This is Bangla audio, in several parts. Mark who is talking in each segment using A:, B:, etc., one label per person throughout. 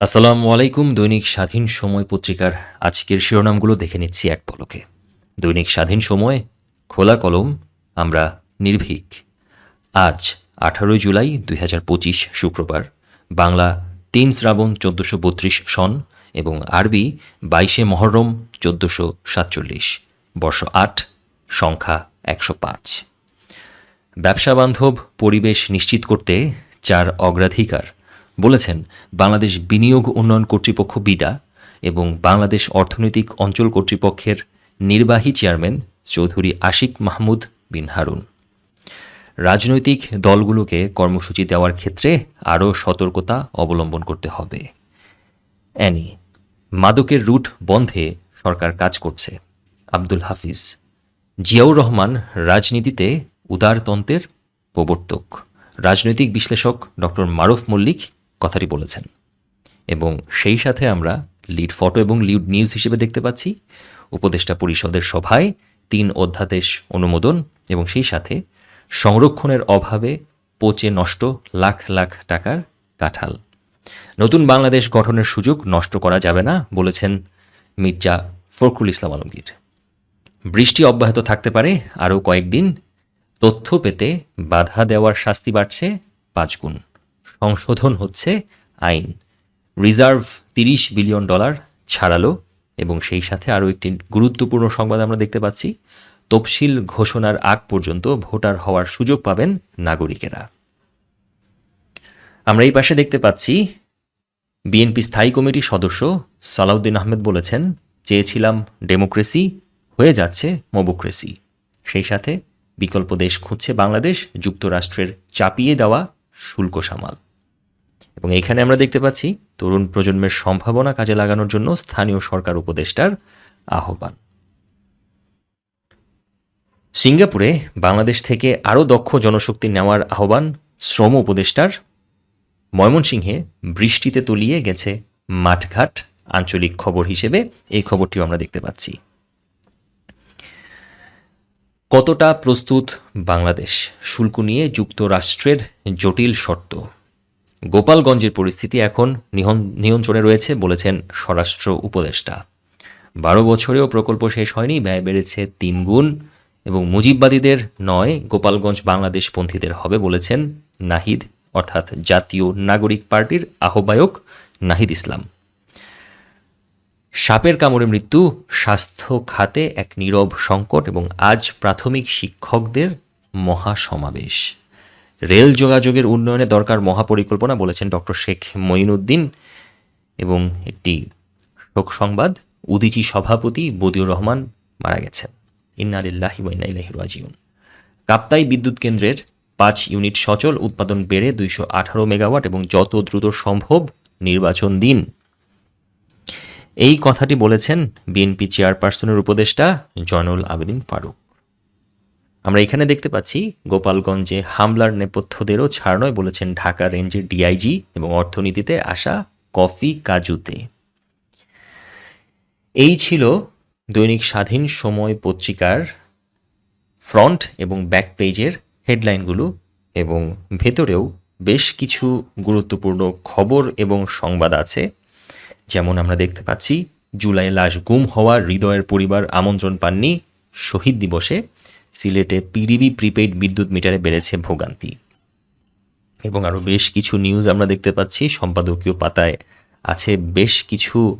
A: আসসালামু আলাইকুম, দৈনিক স্বাধীন সময় পত্রিকার আজকের শিরোনামগুলো দেখে নিচ্ছি এক পলকে। দৈনিক স্বাধীন সময়, খোলা কলম, আমরা নির্ভীক। আজ আঠারোই জুলাই দুই হাজার পঁচিশ শুক্রবার, বাংলা তিন শ্রাবণ চোদ্দোশো বত্রিশ সন এবং আরবি বাইশে মহরম চোদ্দোশো সাতচল্লিশ, বর্ষ আট, সংখ্যা একশো পাঁচ। ব্যবসা বান্ধব পরিবেশ নিশ্চিত করতে চার অগ্রাধিকার বলেছেন, বাংলাদেশ বিনিয়োগ উন্নয়ন কর্তৃপক্ষ বিডা এবং বাংলাদেশ অর্থনৈতিক অঞ্চল কর্তৃপক্ষের নির্বাহী চেয়ারম্যান চৌধুরী আশিক মাহমুদ বিন হারুন। রাজনৈতিক দলগুলোকে কর্মসূচি দেওয়ার ক্ষেত্রে আরও সতর্কতা অবলম্বন করতে হবে। অ্যানি, মাদকের রুট বন্ধে সরকার কাজ করছে। আব্দুল হাফিজ, জিয়াউর রহমান রাজনীতিতে উদারতন্ত্রের প্রবর্তক। রাজনৈতিক বিশ্লেষক ডক্টর মারুফ মল্লিক কথাটি বলেছেন। এবং সেই সাথে আমরা লিড ফটো এবং লিড নিউজ হিসেবে দেখতে পাচ্ছি, উপদেষ্টা পরিষদের সভায় তিন অধ্যাদেশ অনুমোদন এবং সেই সাথে সংরক্ষণের অভাবে পচে নষ্ট লাখ লাখ টাকার কাঁঠাল। নতুন বাংলাদেশ গঠনের সুযোগ নষ্ট করা যাবে না, বলেছেন মির্জা ফখরুল ইসলাম আলমগীর। বৃষ্টি অব্যাহত থাকতে পারে আরও কয়েকদিন, তথ্য পেতে বাধা দেওয়ার শাস্তি বাড়ছে পাঁচ গুণ। সংশোধন হচ্ছে আইন। রিজার্ভ তিরিশ বিলিয়ন ডলার ছাড়ালো এবং সেই সাথে আরও একটি গুরুত্বপূর্ণ সংবাদ আমরা দেখতে পাচ্ছি। তফসিল ঘোষণার আগ পর্যন্ত ভোটার হওয়ার সুযোগ পাবেন নাগরিকেরা। আমরা এই পাশে দেখতে পাচ্ছি, বিএনপি স্থায়ী কমিটির সদস্য সালাউদ্দিন আহমেদ বলেছেন, চেয়েছিলাম ডেমোক্রেসি, হয়ে যাচ্ছে মোবোক্রেসি। সেই সাথে বিকল্প দেশ খুঁজছে বাংলাদেশ, যুক্তরাষ্ট্রের চাপিয়ে দেওয়া শুল্ক সামাল। এবং এখানে আমরা দেখতে পাচ্ছি তরুণ প্রজন্মের সম্ভাবনা কাজে লাগানোর জন্য স্থানীয় সরকার উপদেষ্টার আহ্বান। সিঙ্গাপুরে বাংলাদেশ থেকে আরও দক্ষ জনশক্তি নেওয়ার আহ্বান শ্রম উপদেষ্টার। ময়মনসিংহে বৃষ্টিতে তলিয়ে গেছে মাঠঘাট, আঞ্চলিক খবর হিসেবে এই খবরটিও আমরা দেখতে পাচ্ছি। কতটা প্রস্তুত বাংলাদেশ? শুল্ক নিয়ে যুক্তরাষ্ট্রের জটিল শর্ত। গোপালগঞ্জের পরিস্থিতি এখন নিয়ন্ত্রণে রয়েছে বলেছেন স্বরাষ্ট্র উপদেষ্টা। বারো বছরেও প্রকল্প শেষ হয়নি, ব্যয় বেড়েছে তিন গুণ এবং মুজিববাদীদের নয়, গোপালগঞ্জ বাংলাদেশপন্থীদের হবে বলেছেন নাহিদ, অর্থাৎ জাতীয় নাগরিক পার্টির আহ্বায়ক নাহিদ ইসলাম। সাপের কামড়ে মৃত্যু, স্বাস্থ্য খাতে এক নীরব সংকট এবং আজ প্রাথমিক শিক্ষকদের মহাসমাবেশ। রেল যোগাযোগের উন্নয়নে দরকার মহাপরিকল্পনা বলেছেন ডক্টর শেখ মঈনুদ্দিন এবং একটি শোক সংবাদ, উদিচি সভাপতি বদিউর রহমান মারা গেছেন। ইন্নালিল্লাহি ইলাইহি রাজিউন। কাপ্তাই বিদ্যুৎ কেন্দ্রের পাঁচ ইউনিট সচল উৎপাদন বেড়ে দুইশো আঠারো মেগাওয়াট এবং যত দ্রুত সম্ভব নির্বাচন দিন। এই কথাটি বলেছেন বিএনপি চেয়ারপারসনের উপদেষ্টা জয়নুল আবেদিন ফারুক। আমরা এখানে দেখতে পাচ্ছি গোপালগঞ্জে হামলার নেপথ্যদেরও ছাড় নয় বলেছেন ঢাকা রেঞ্জের ডিআইজি এবং অর্থনীতিতে আসা কফি কাজুতে। এই ছিল দৈনিক স্বাধীন সময় পত্রিকার ফ্রন্ট এবং ব্যাক পেজের হেডলাইনগুলো এবং ভেতরেও বেশ কিছু গুরুত্বপূর্ণ খবর এবং সংবাদ আছে। যেমন আমরা দেখতে পাচ্ছি, জুলাই লাশ গুম হওয়া হৃদয়ের পরিবার আমন্ত্রণ পাননি শহীদ দিবসে। সিলেটে পিডিবি প্রিপেইড বিদ্যুৎ মিটারে বেড়েছে ভোগান্তি। এবং আরও বেশ কিছু নিউজ আমরা দেখতে পাচ্ছি। সম্পাদকীয় পাতায় আছে বেশ কিছু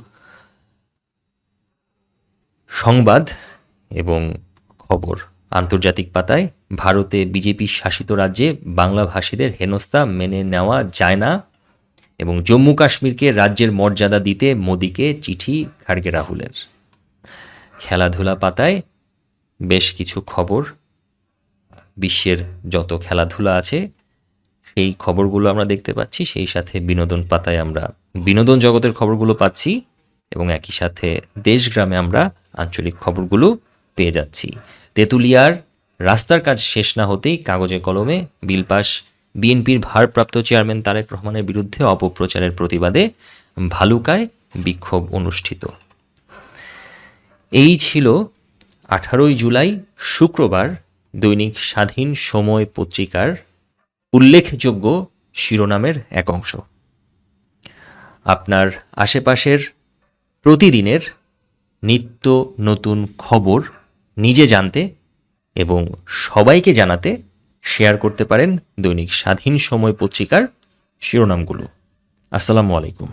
A: সংবাদ এবং খবর। আন্তর্জাতিক পাতায়, ভারতে বিজেপি শাসিত রাজ্যে বাংলাভাষীদের হেনস্থা মেনে নেওয়া যায় না এবং জম্মু কাশ্মীরকে রাজ্যের মর্যাদা দিতে মোদিকে চিঠি খাড়গে রাহুলের। খেলাধুলা পাতায় বেশ কিছু খবর। বিশ্বের যত খেলাধুলা আছে, সেই খবরগুলো আমরা দেখতে পাচ্ছি। সেই সাথে বিনোদন পাতায় আমরা বিনোদন জগতের খবরগুলো পাচ্ছি এবং একই সাথে দেশগ্রামে আমরা আঞ্চলিক খবরগুলো পেয়ে যাচ্ছি। তেঁতুলিয়ার রাস্তার কাজ শেষ না হতেই কাগজে কলমে বিল পাস বিএনপির ভারপ্রাপ্ত চেয়ারম্যান তারেক রহমানের বিরুদ্ধে অপপ্রচারের প্রতিবাদে ভালুকায় বিক্ষোভ অনুষ্ঠিত। এই ছিল আঠারোই জুলাই, শুক্রবার, দৈনিক স্বাধীন সময় পত্রিকার উল্লেখযোগ্য শিরোনামের এক অংশ। আপনার আশেপাশের প্রতিদিনের নিত্য নতুন খবর নিজে জানতে এবং সবাইকে জানাতে শেয়ার করতে পারেন দৈনিক স্বাধীন সময় পত্রিকার শিরোনামগুলো। আসসালামু আলাইকুম।